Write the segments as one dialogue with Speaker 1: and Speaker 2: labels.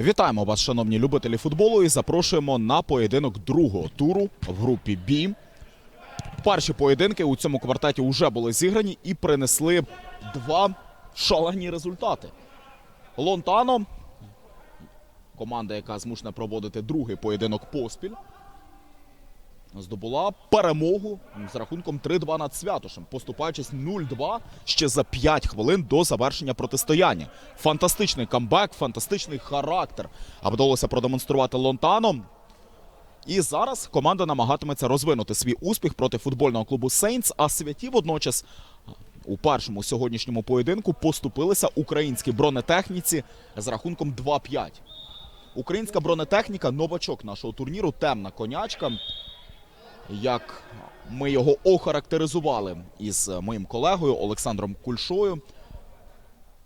Speaker 1: Вітаємо вас, шановні любителі футболу, і запрошуємо на поєдинок другого туру в групі Бі. Перші поєдинки у цьому квартеті вже були зіграні і принесли два шалені результати. Лонтано, команда, яка змушена проводити другий поєдинок поспіль, здобула перемогу з рахунком 3-2 над Святошем, поступаючись 0-2 ще за 5 хвилин до завершення протистояння. Фантастичний камбек, фантастичний характер. А вдалося продемонструвати Лонтано. І зараз команда намагатиметься розвинути свій успіх проти футбольного клубу Сейнтс, а святі водночас у першому сьогоднішньому поєдинку поступилися українській бронетехніці з рахунком 2-5. Українська бронетехніка новачок нашого турніру, темна конячка. Як ми його охарактеризували із моїм колегою Олександром Кульшою.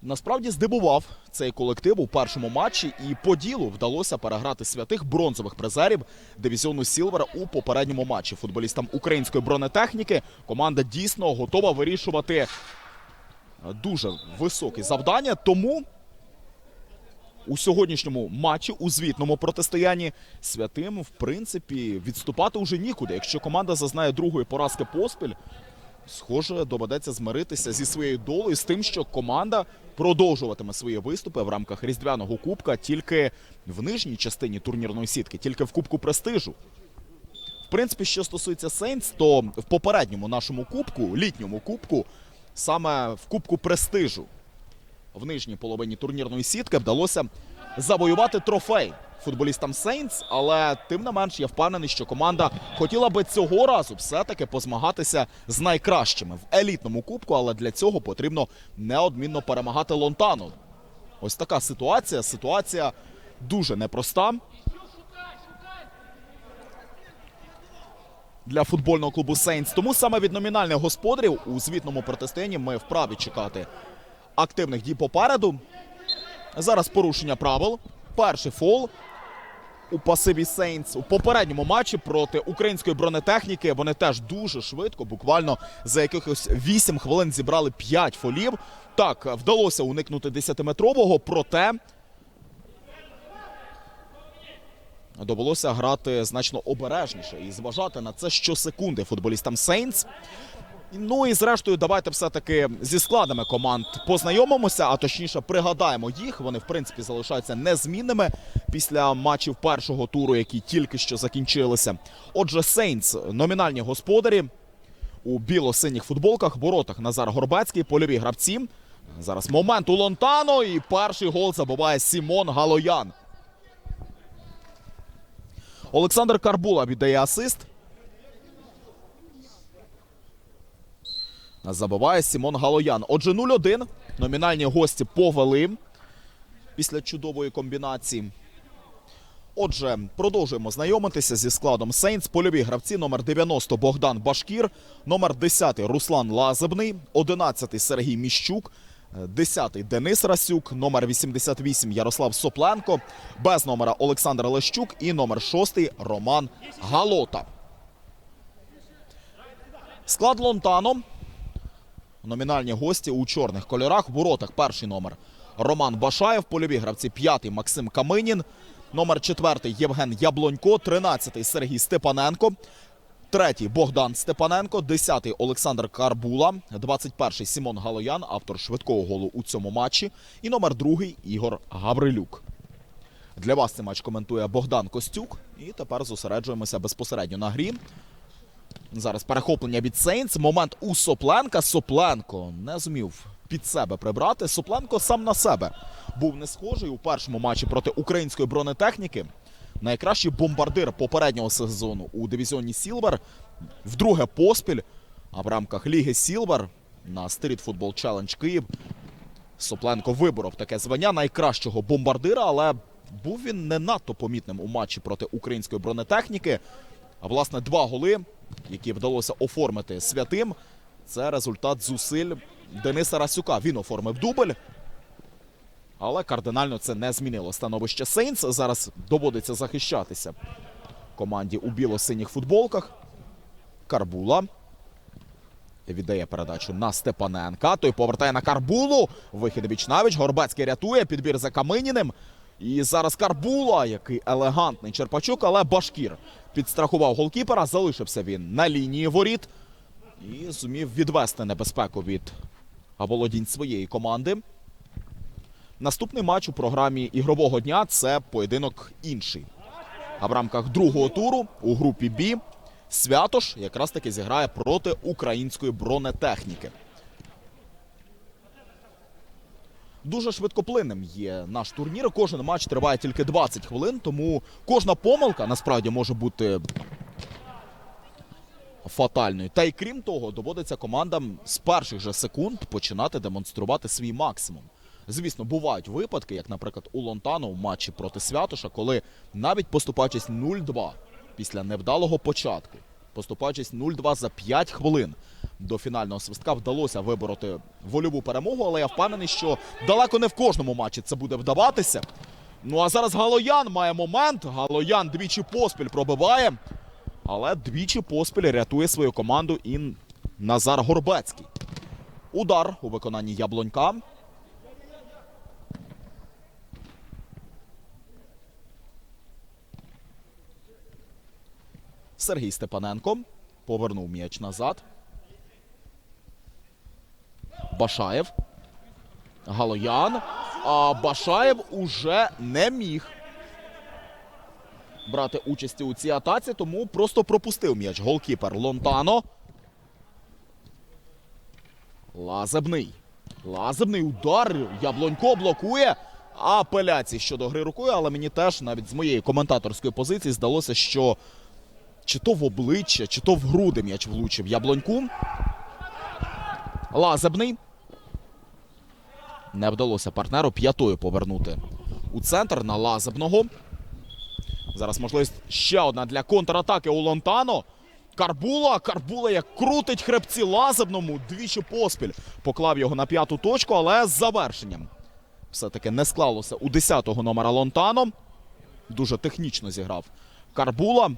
Speaker 1: Насправді здивував цей колектив у першому матчі, і по ділу вдалося переграти святих бронзових призерів дивізіону Сілвера у попередньому матчі. Футболістам української бронетехніки команда дійсно готова вирішувати дуже високі завдання. Тому у сьогоднішньому матчі у звітному протистоянні святим, в принципі, відступати уже нікуди. Якщо команда зазнає другої поразки поспіль, схоже, доведеться змиритися зі своєю долею з тим, що команда продовжуватиме свої виступи в рамках різдвяного кубка тільки в нижній частині турнірної сітки, тільки в кубку престижу. В принципі, що стосується Сейнс, то в попередньому нашому кубку, літньому кубку, саме в кубку престижу в нижній половині турнірної сітки вдалося завоювати трофей футболістам Сейнтс, але тим не менш я впевнений, що команда хотіла би цього разу все-таки позмагатися з найкращими в елітному кубку, але для цього потрібно неодмінно перемагати Лонтану. Ось така ситуація. Ситуація дуже непроста. Для футбольного клубу Сейнтс. Тому саме від номінальних господарів у звітному протистоянні ми вправі чекати активних дій попереду. Зараз порушення правил. Перший фол у пасиві Сейнтс у попередньому матчі проти української бронетехніки. Вони теж дуже швидко, буквально за якихось 8 хвилин зібрали 5 фолів. Так, вдалося уникнути 10-метрового, проте довелося грати значно обережніше і зважати на це щосекунди футболістам Сейнтс. Ну і зрештою, давайте все-таки зі складами команд познайомимося, а точніше пригадаємо їх. Вони, в принципі, залишаються незмінними після матчів першого туру, які тільки що закінчилися. Отже, Сейнтс номінальні господарі у біло-синіх футболках, воротах Назар Горбецький, польові гравці. Зараз момент у Лонтано, і перший гол забуває Сімон Галоян. Олександр Карбула віддає асист. Забиває Сімон Галоян. Отже, 0-1. Номінальні гості повели після чудової комбінації. Отже, продовжуємо знайомитися зі складом Сейнс. Польові гравці номер 90 Богдан Башкір, номер 10 Руслан Лазебний, 11 Сергій Міщук, 10 Денис Расюк, номер 88 Ярослав Сопленко, без номера Олександр Лещук і номер 6 Роман Галота. Склад Лонтано. Номінальні гості у чорних кольорах. В воротах перший номер Роман Башаєв. Польові гравці п'ятий Максим Каминін. Номер четвертий Євген Яблонько. Тринадцятий Сергій Степаненко. Третій Богдан Степаненко. Десятий Олександр Карбула. Двадцять перший Сімон Галоян, автор швидкого голу у цьому матчі. І номер другий Ігор Гаврилюк. Для вас цей матч коментує Богдан Костюк. І тепер зосереджуємося безпосередньо на грі. Зараз перехоплення від Сейнс. Момент у Сопленка. Сопленко не зумів під себе прибрати. Сопленко сам на себе був не схожий у першому матчі проти української бронетехніки. Найкращий бомбардир попереднього сезону у дивізіоні Сілвер. Вдруге поспіль. А в рамках Ліги Сілвер на Street Football Challenge Київ Сопленко виборов таке звання найкращого бомбардира, але був він не надто помітним у матчі проти української бронетехніки. А власне два голи, які вдалося оформити святим, це результат зусиль Дениса Расюка. Він оформив дубль. Але кардинально це не змінило становище Сейнс. Зараз доводиться захищатися команді у біло-синіх футболках. Карбула віддає передачу на Степаненка. Той повертає на Карбулу. Вихід віч навіч. Горбацький рятує. Підбір за Каминіним. І зараз Карбула, який елегантний Черпачук, але Башкір підстрахував голкіпера. Залишився він на лінії воріт і зумів відвести небезпеку від володінь своєї команди. Наступний матч у програмі ігрового дня це поєдинок інший. А в рамках другого туру у групі Бі Святош якраз таки зіграє проти української бронетехніки. Дуже швидкоплинним є наш турнір. Кожен матч триває тільки 20 хвилин, тому кожна помилка насправді може бути фатальною. Та й крім того, доводиться командам з перших же секунд починати демонструвати свій максимум. Звісно, бувають випадки, як, наприклад, у Лонтану в матчі проти Святоша, коли навіть поступаючись 0-2 після невдалого початку, поступаючись 0-2 за 5 хвилин до фінального свистка, вдалося вибороти вольову перемогу, але я впевнений, що далеко не в кожному матчі це буде вдаватися. Ну а зараз Галоян має момент. Галоян двічі поспіль пробиває, але двічі поспіль рятує свою команду і Назар Горбецький. Удар у виконанні Яблонька. Сергій Степаненко повернув м'яч назад. Башаєв. Галоян. А Башаєв уже не міг брати участі у цій атаці, тому просто пропустив м'яч. Голкіпер Лонтано. Лазебний. Лазебний удар. Яблонько блокує. Апеляції щодо гри рукою, але мені теж навіть з моєї коментаторської позиції здалося, що чи то в обличчя, чи то в груди м'яч влучив Яблоньку. Лазебний. Не вдалося партнеру п'ятою повернути у центр на Лазебного. Зараз можливість ще одна для контратаки у Лонтано. Карбула. Карбула як крутить хребці Лазебному. Двічі поспіль. Поклав його на п'яту точку, але з завершенням. Все-таки не склалося у 10-го номера Лонтано. Дуже технічно зіграв Карбула.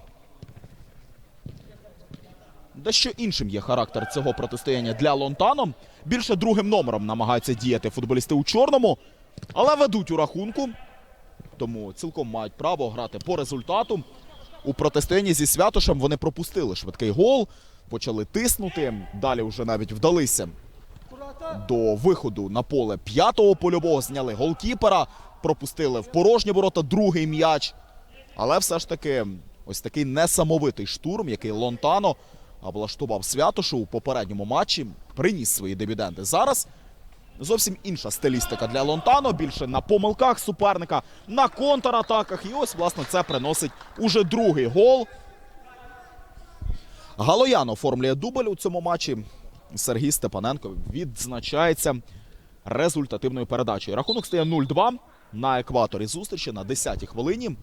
Speaker 1: Дещо іншим є характер цього протистояння для Лонтано. Більше другим номером намагаються діяти футболісти у чорному, але ведуть у рахунку. Тому цілком мають право грати по результату. У протистоянні зі Святошем вони пропустили швидкий гол, почали тиснути. Далі вже навіть вдалися до виходу на поле п'ятого польового. Зняли голкіпера, пропустили в порожні ворота другий м'яч. Але все ж таки, ось такий несамовитий штурм, який Лонтано влаштував Святошу у попередньому матчі, приніс свої дивіденди. Зараз зовсім інша стилістика для Лонтано. Більше на помилках суперника, на контратаках. І ось, власне, це приносить уже другий гол. Галоян оформлює дубль у цьому матчі. Сергій Степаненко відзначається результативною передачею. Рахунок стає 0-2 на екваторі зустрічі на 10-й хвилині.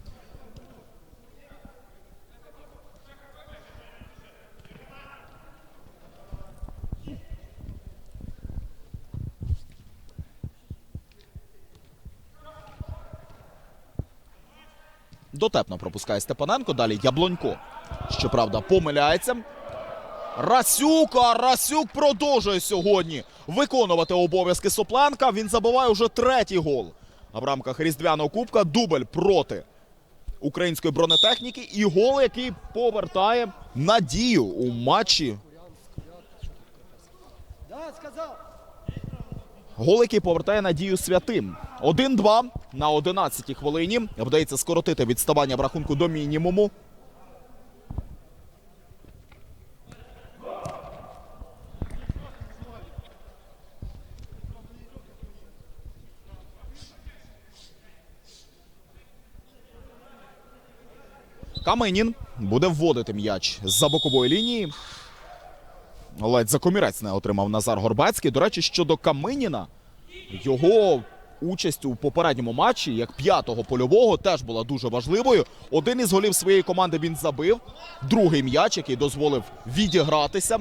Speaker 1: Дотепно пропускає Степаненко. Далі Яблонько. Щоправда, помиляється. Расюк, а Расюк продовжує сьогодні виконувати обов'язки Сопленка. Він забиває уже третій гол. А в рамках Різдвяного Кубка дубль проти української бронетехніки. І гол, який повертає надію у матчі. Гол, який повертає надію святим. 1-2 на 11-й хвилині. Вдається скоротити відставання в рахунку до мінімуму. Каменін буде вводити м'яч з-за бокової лінії. Ледь за комірець не отримав Назар Горбацький. До речі, щодо Каминіна, його участь у попередньому матчі, як п'ятого польового, теж була дуже важливою. Один із голів своєї команди він забив. Другий м'яч, який дозволив відігратися.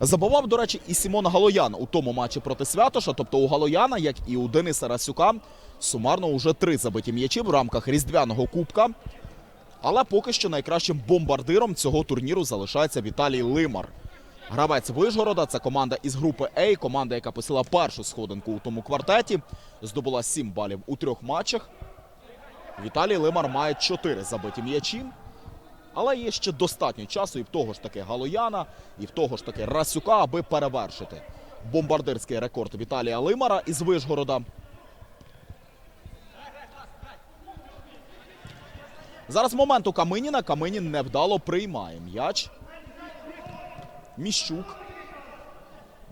Speaker 1: Забував, до речі, і Сімон Галоян у тому матчі проти Святоша. Тобто у Галояна, як і у Дениса Расюка, сумарно уже три забиті м'ячі в рамках різдвяного кубка. Але поки що найкращим бомбардиром цього турніру залишається Віталій Лимар. Гравець Вижгорода це команда із групи А, команда, яка посіла першу сходинку у тому квартеті. Здобула 7 балів у трьох матчах. Віталій Лимар має 4 забиті м'ячі. Але є ще достатньо часу і в того ж таки Галояна, і в того ж таки Расюка, аби перевершити бомбардирський рекорд Віталія Лимара із Вижгорода. Зараз момент у Каминіна. Каминін невдало приймає м'яч. Міщук.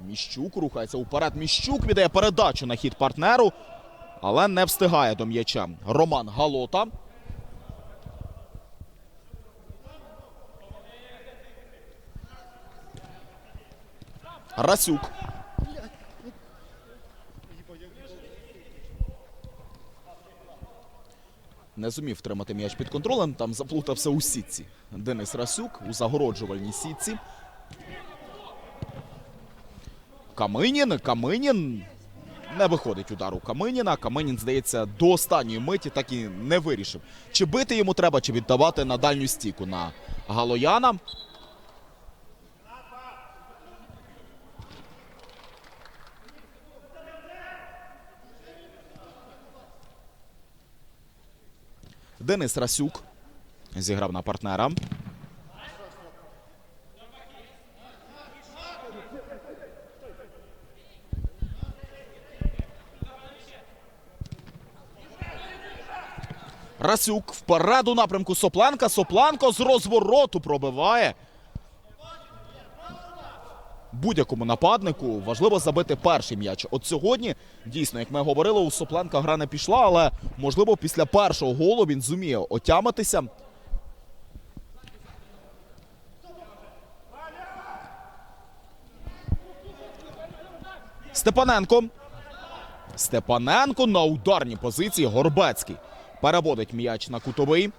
Speaker 1: Міщук рухається уперед. Міщук віддає передачу на хід партнеру, але не встигає до м'яча. Роман Галота. Расюк. Не зумів втримати м'яч під контролем. Там заплутався у сітці. Денис Расюк у загороджувальній сітці. Каминін. Каминін. Не виходить удар у Каминіна. Каминін, здається, до останньої миті так і не вирішив. Чи бити йому треба, чи віддавати на дальню стіку на Галояна. Денис Расюк зіграв на партнера. Расюк в параду напрямку Сопланка. Сопланко з розвороту пробиває. Будь-якому нападнику важливо забити перший м'яч. От сьогодні, дійсно, як ми говорили, у Сопленка гра не пішла, але можливо після першого голу він зуміє отямитися. Степаненко. Степаненко на ударній позиції. Горбецький переводить м'яч на кутовий.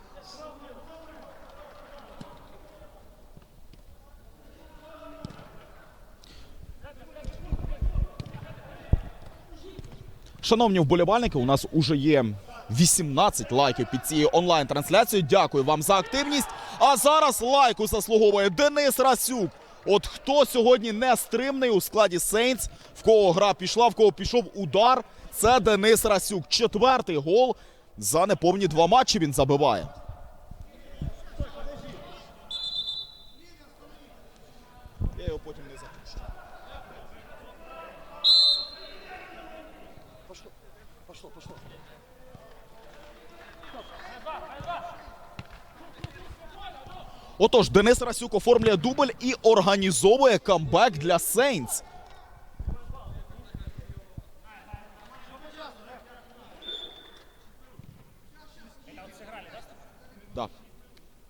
Speaker 1: Шановні вболівальники, у нас уже є 18 лайків під цією онлайн-трансляцією. Дякую вам за активність. А зараз лайку заслуговує Денис Расюк. От хто сьогодні не стримний у складі Сейнс, в кого гра пішла, в кого пішов удар, це Денис Расюк. Четвертий гол за неповні два матчі він забиває. Я його потім не запущу. Отож, Денис Расюк оформлює дубль і організовує камбек для Сейнс.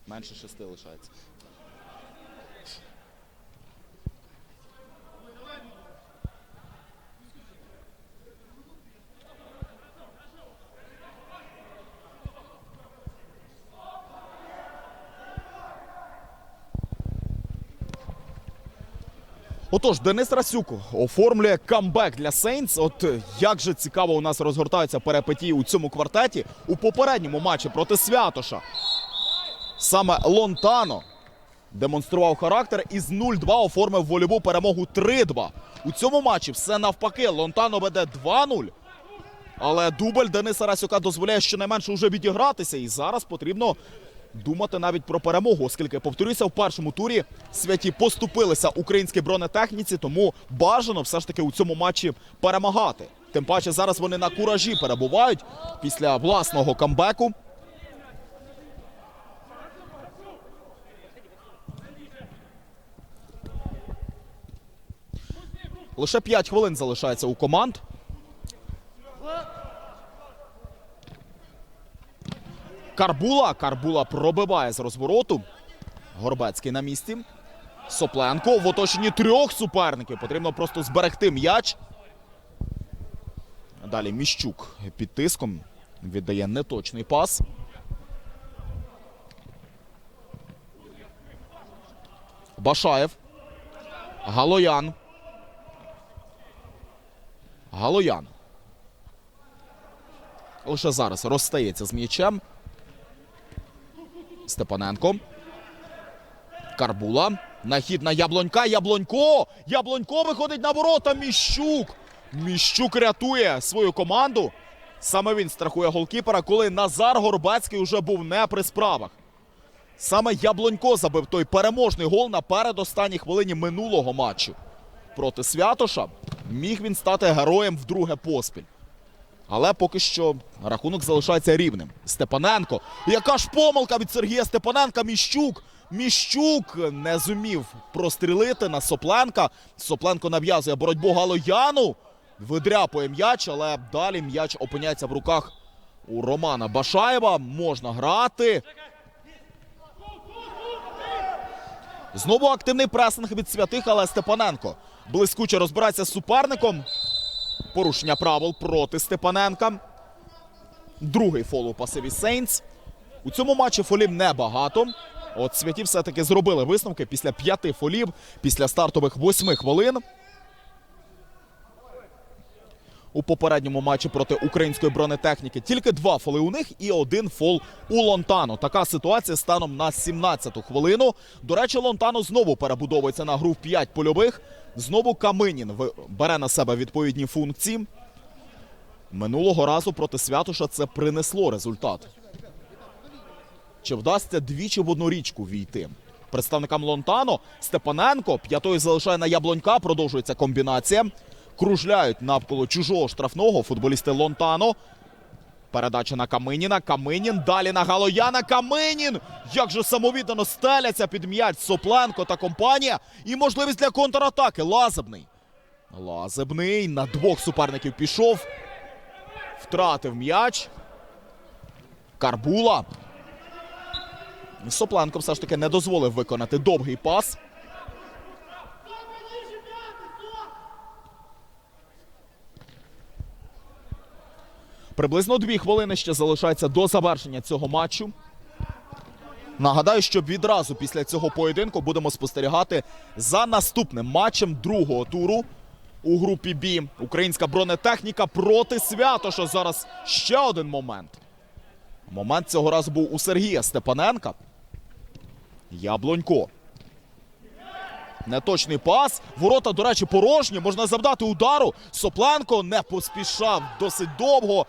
Speaker 1: Менше шести лишається. Отож, Денис Расюк оформлює камбек для Сейнтс. От е, як же цікаво у нас розгортаються перепетії у цьому квартеті у попередньому матчі проти Святоша. Саме Лонтано демонстрував характер і з 0-2 оформив вольову перемогу 3-2. У цьому матчі все навпаки. Лонтано веде 2-0. Але дубль Дениса Расюка дозволяє щонайменше вже відігратися. І зараз потрібно думати навіть про перемогу, оскільки, повторюся, в першому турі святі поступилися українській бронетехніці, тому бажано все ж таки у цьому матчі перемагати. Тим паче зараз вони на куражі перебувають після власного камбеку. Лише 5 хвилин залишається у команд. Карбула. Карбула пробиває з розвороту. Горбецький на місці. Сопленко в оточенні трьох суперників. Потрібно просто зберегти м'яч. Далі Міщук під тиском віддає неточний пас. Башаєв. Галоян. Галоян. Лише зараз розстається з м'ячем. Степаненко. Карбула. Нахід на Яблонька. Яблонько. Яблонько виходить на ворота. Міщук. Міщук рятує свою команду. Саме він страхує голкіпера, коли Назар Горбацький уже був не при справах. Саме Яблонько забив той переможний гол на передостанній хвилині минулого матчу. Проти Святоша міг він стати героєм вдруге поспіль. Але поки що рахунок залишається рівним. Степаненко. Яка ж помилка від Сергія Степаненка? Міщук. Міщук не зумів прострілити на Сопленка. Сопленко нав'язує боротьбу Галояну. Видряпує м'яч, але далі м'яч опиняється в руках у Романа Башаєва. Можна грати. Знову активний пресинг від святих, але Степаненко блискуче розбирається з суперником. Порушення правил проти Степаненка. Другий фол у пасиві Сейнс. У цьому матчі фолів небагато. От святі все-таки зробили висновки після п'яти фолів, після стартових восьми хвилин. У попередньому матчі проти української бронетехніки тільки два фоли у них і один фол у Лонтано. Така ситуація станом на 17-ту хвилину. До речі, Лонтано знову перебудовується на гру в 5 польових. Знову Каминін бере на себе відповідні функції. Минулого разу проти Святоша це принесло результат. Чи вдасться двічі в одну річку війти? Представникам Лонтано Степаненко п'ятою залишає на яблонька. Продовжується комбінація. Кружляють навколо чужого штрафного футболісти Лонтано. Передача на Каминіна. Каминін. Далі на Галояна. Каминін! Як же самовіддано стеляться під м'яч Сопленко та компанія. І можливість для контратаки. Лазебний. Лазебний на двох суперників пішов. Втратив м'яч. Карбула. Сопленко все ж таки не дозволив виконати довгий пас. Приблизно дві хвилини ще залишається до завершення цього матчу. Нагадаю, що відразу після цього поєдинку будемо спостерігати за наступним матчем другого туру у групі Бі. Українська бронетехніка проти Святоша. Зараз ще один момент. Момент цього разу був у Сергія Степаненка. Яблонько. Неточний пас. Ворота, до речі, порожні. Можна завдати удару. Сопленко не поспішав досить довго.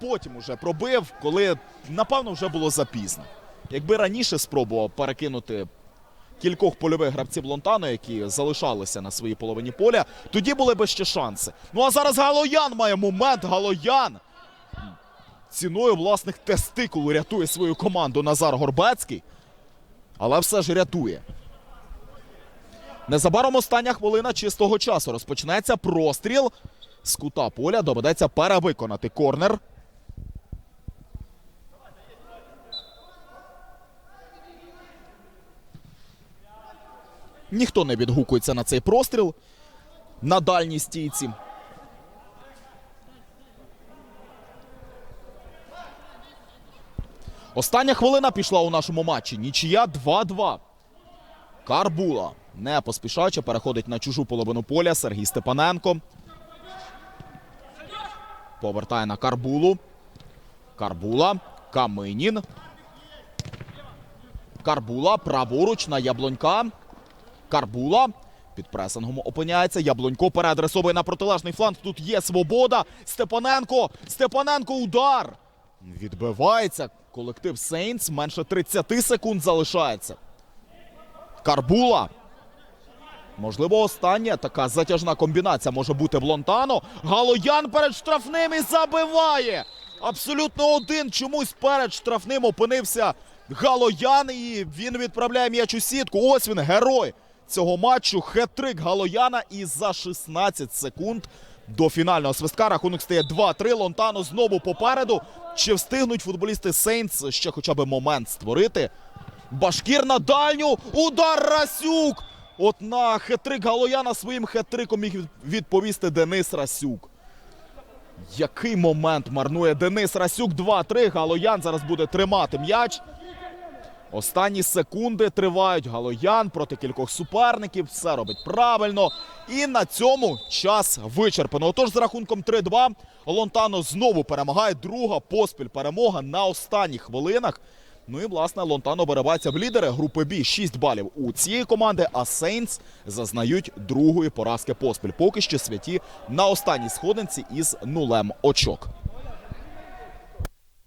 Speaker 1: Потім уже пробив, коли, напевно, вже було запізно. Якби раніше спробував перекинути кількох польових гравців Лонтано, які залишалися на своїй половині поля, тоді були б ще шанси. Ну а зараз Галоян має момент. Галоян ціною власних тестикул рятує свою команду Назар Горбецький. Але все ж рятує. Незабаром остання хвилина чистого часу. Розпочнеться простріл. З кута поля доведеться перевиконати корнер. Ніхто не відгукується на цей простріл на дальній стійці. Остання хвилина пішла у нашому матчі. Нічия 2-2. Карбула, не поспішаючи, переходить на чужу половину поля. Сергій Степаненко. Повертає на Карбулу. Карбула. Каминін. Карбула. Праворуч на Яблонька. Карбула. Під пресингом опиняється. Яблонько переадресовує на протилежний фланг. Тут є свобода. Степаненко. Степаненко удар. Відбивається. Колектив Сейнс. Менше 30 секунд залишається. Карбула. Можливо, остання така затяжна комбінація може бути в Лонтано. Галоян перед штрафним і забиває. Абсолютно один чомусь перед штрафним опинився Галоян. І він відправляє м'яч у сітку. Ось він, герой цього матчу. Хет-трик Галояна. І за 16 секунд до фінального свистка рахунок стає 2-3. Лонтано знову попереду. Чи встигнуть футболісти Сейнтс ще хоча б момент створити? Башкір на дальню. Удар Расюк. От на хетрик Галояна своїм хетриком міг відповісти Денис Расюк. Який момент марнує Денис Расюк. 2-3. Галоян зараз буде тримати м'яч. Останні секунди тривають. Галоян проти кількох суперників. Все робить правильно. І на цьому час вичерпано. Отож, з рахунком 3-2 Лонтано знову перемагає. Друга поспіль перемога на останніх хвилинах. Ну і власне Лонтано виривається в лідери групи Бі. 6 балів у цієї команди, а Сейнс зазнають другої поразки поспіль. Поки що святі на останній сходинці із нулем очок.